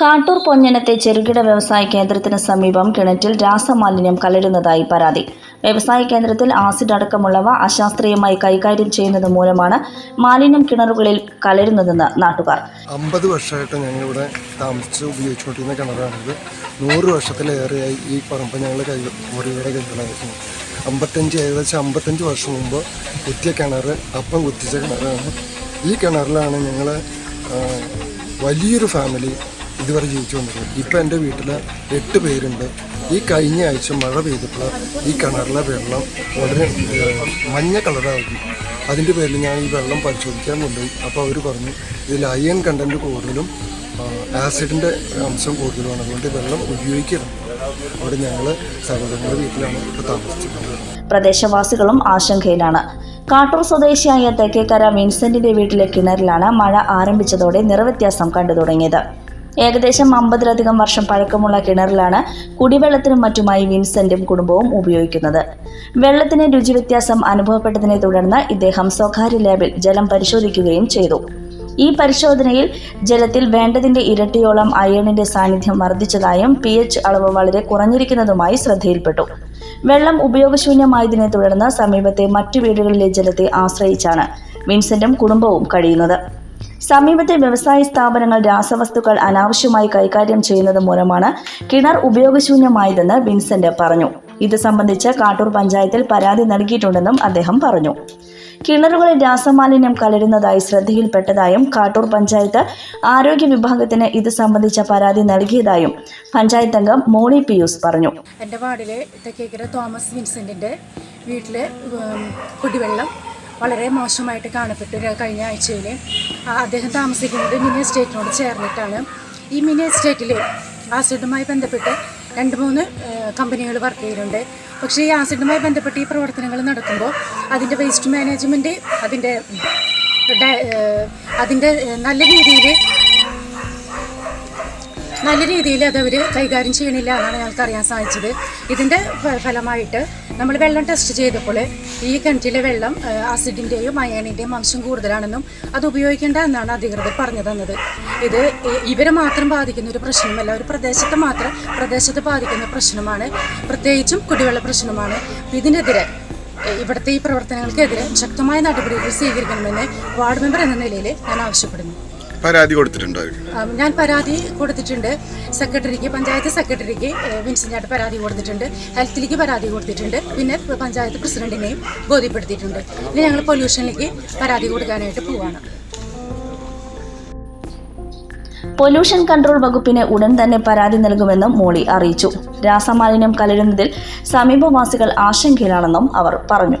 കാട്ടൂർ പൊഞ്ഞനത്തെ ചെറുകിട വ്യവസായ കേന്ദ്രത്തിന് സമീപം കിണറ്റിൽ രാസമാലിന്യം കലരുന്നതായി പരാതി. വ്യവസായ കേന്ദ്രത്തിൽ ആസിഡ് അടക്കമുള്ളവ അശാസ്ത്രീയമായി കൈകാര്യം ചെയ്യുന്നത് മൂലമാണ് മാലിന്യം കിണറുകളിൽ കലരുന്നതെന്ന് നാട്ടുകാർ. അമ്പത് വർഷമായിട്ട് ഞങ്ങളിവിടെ താമസിച്ച് ഉപയോഗിച്ചുകൊണ്ടിരുന്ന കിണറാണിത്. നൂറ് വർഷത്തിലേറെയായി ഈ പറമ്പ് ഞങ്ങൾ കൈ അമ്പത്തഞ്ച് ഏകദേശം അമ്പത്തഞ്ച് വർഷം മുമ്പ് കുത്തിയ കിണർ അപ്പം കുത്തിച്ച കിണറാണ്. ഈ കിണറിലാണ് ഞങ്ങൾ വലിയൊരു ഫാമിലി ഇതുവരെ ജീവിച്ചു വന്നിരുന്നത് ഇപ്പം എന്റെ വീട്ടിൽ എട്ട് പേരുണ്ട്. ഈ കഴിഞ്ഞ ആഴ്ച മഴ പെയ്തപ്പോൾ ഈ കിണറിലെ വെള്ളം വളരെ മഞ്ഞ കളറാകും. അതിന്റെ പേരിൽ ഞാൻ ഈ വെള്ളം പരിശോധിക്കാൻ കൊണ്ടുപോയി. അപ്പോൾ അവർ പറഞ്ഞു ഇതിൽ അയൺ കണ്ടന്റ് കൂടുതലും ആസിഡിന്റെ അംശം കൂടുതലുമാണ്. അതുകൊണ്ട് വെള്ളം ഉപയോഗിക്കരുത്. അവിടെ ഞങ്ങൾ സഹോദരങ്ങളുടെ വീട്ടിലാണ് ഇപ്പോൾ താമസിച്ചിട്ടുള്ളത്. പ്രദേശവാസികളും ആശങ്കയിലാണ്. കാട്ടൂർ സ്വദേശിയായ തെക്കേക്കര വിൻസെന്റിന്റെ വീട്ടിലെ കിണറിലാണ് മഴ ആരംഭിച്ചതോടെ നിറവ്യത്യാസം കണ്ടു തുടങ്ങിയത്. ഏകദേശം അമ്പതിലധികം വർഷം പഴക്കമുള്ള കിണറിലാണ് കുടിവെള്ളത്തിനും മറ്റുമായി വിൻസെന്റും കുടുംബവും ഉപയോഗിക്കുന്നത്. വെള്ളത്തിന് രുചി വ്യത്യാസം അനുഭവപ്പെട്ടതിനെ തുടർന്ന് ഇദ്ദേഹം സ്വകാര്യ ലാബിൽ ജലം പരിശോധിക്കുകയും ചെയ്തു. ഈ പരിശോധനയിൽ ജലത്തിൽ വേണ്ടതിന്റെ ഇരട്ടിയോളം അയണിന്റെ സാന്നിധ്യം വർദ്ധിച്ചതായും പി എച്ച് അളവ് വളരെ കുറഞ്ഞിരിക്കുന്നതുമായി ശ്രദ്ധയിൽപ്പെട്ടു. വെള്ളം ഉപയോഗശൂന്യമായതിനെ തുടർന്ന് സമീപത്തെ മറ്റു വീടുകളിലെ ജലത്തെ ആശ്രയിച്ചാണ് വിൻസെന്റും കുടുംബവും കഴിയുന്നത്. സമീപത്തെ വ്യവസായ സ്ഥാപനങ്ങൾ രാസവസ്തുക്കൾ അനാവശ്യമായി കൈകാര്യം ചെയ്യുന്നത് മൂലമാണ് കിണർ ഉപയോഗശൂന്യമായതെന്ന് വിൻസെന്റ് പറഞ്ഞു. ഇത് സംബന്ധിച്ച് കാട്ടൂർ പഞ്ചായത്തിൽ പരാതി നൽകിയിട്ടുണ്ടെന്നും അദ്ദേഹം പറഞ്ഞു. കിണറുകളിൽ രാസമാലിന്യം കലരുന്നതായി ശ്രദ്ധയിൽപ്പെട്ടതായും കാട്ടൂർ പഞ്ചായത്ത് ആരോഗ്യ വിഭാഗത്തിന് ഇത് സംബന്ധിച്ച പരാതി നൽകിയതായും പഞ്ചായത്ത് അംഗം മോളി പിയൂസ് പറഞ്ഞു. എന്റെ വാർഡിലെ തോമസ് വിൻസെന്റിന്റെ വീട്ടിലെ കുടിവെള്ളം വളരെ മോശമായിട്ട് കാണപ്പെട്ടു കഴിഞ്ഞ ആഴ്ചയിൽ അദ്ദേഹം താമസിക്കുന്നത് മിനി എസ്റ്റേറ്റിനോട് ചേർന്നിട്ടാണ്. ഈ മിനി എസ്റ്റേറ്റിൽ ആസിഡുമായി ബന്ധപ്പെട്ട് രണ്ട് മൂന്ന് കമ്പനികൾ വർക്ക് ചെയ്യുന്നുണ്ട് പക്ഷേ ഈ ആസിഡുമായി ബന്ധപ്പെട്ട് ഈ പ്രവർത്തനങ്ങൾ നടക്കുമ്പോൾ അതിന്റെ വേസ്റ്റ് മാനേജ്മെന്റ് അതിന്റെ അതിന്റെ നല്ല രീതിയിൽ നല്ല രീതിയിൽ അത് അവർ കൈകാര്യം ചെയ്യണില്ല എന്നാണ് ഞങ്ങൾക്ക് അറിയാൻ സാധിച്ചത്. ഇതിന്റെ ഫലമായിട്ട് നമ്മൾ വെള്ളം ടെസ്റ്റ് ചെയ്തപ്പോൾ ഈ കിണറ്റിലെ വെള്ളം ആസിഡിന്റെയും അയണിന്റെയും അംശം കൂടുതലാണെന്നും അത് ഉപയോഗിക്കേണ്ട എന്നാണ് അധികൃതർ പറഞ്ഞു തന്നത്. ഇത് ഇവരെ മാത്രം ബാധിക്കുന്ന ഒരു പ്രശ്നമല്ല ഒരു പ്രദേശത്തെ മാത്രം പ്രദേശത്ത് ബാധിക്കുന്ന പ്രശ്നമാണ്. പ്രത്യേകിച്ചും കുടിവെള്ള പ്രശ്നമാണ്. ഇതിനെതിരെ ഇവിടുത്തെ ഈ പ്രവർത്തനങ്ങൾക്കെതിരെ ശക്തമായ നടപടികൾ സ്വീകരിക്കണമെന്ന് വാർഡ് മെമ്പർ എന്ന നിലയിൽ ഞാൻ ആവശ്യപ്പെടുന്നു. പരാതി കൊടുത്തിട്ടുണ്ടോ ഞാൻ പരാതി കൊടുത്തിട്ടുണ്ട്. സെക്രട്ടറിക്ക് പഞ്ചായത്ത് സെക്രട്ടറിക്ക് വിൻസിനായിട്ട് പരാതി കൊടുത്തിട്ടുണ്ട്. ഹെൽത്തിലേക്ക് പരാതി കൊടുത്തിട്ടുണ്ട്. പിന്നെ പഞ്ചായത്ത് പ്രസിഡന്റിനെയും ബോധ്യപ്പെടുത്തിയിട്ടുണ്ട്. ഇനി ഞങ്ങൾ പൊല്യൂഷനിലേക്ക് പരാതി കൊടുക്കാനായിട്ട് പോവാണ്. പൊല്യൂഷൻ കൺട്രോൾ വകുപ്പിന് ഉടൻ തന്നെ പരാതി നൽകുമെന്നും മോളി അറിയിച്ചു. രാസമാലിന്യം കലരുന്നതിൽ സമീപവാസികൾ ആശങ്കയിലാണെന്നും അവർ പറഞ്ഞു.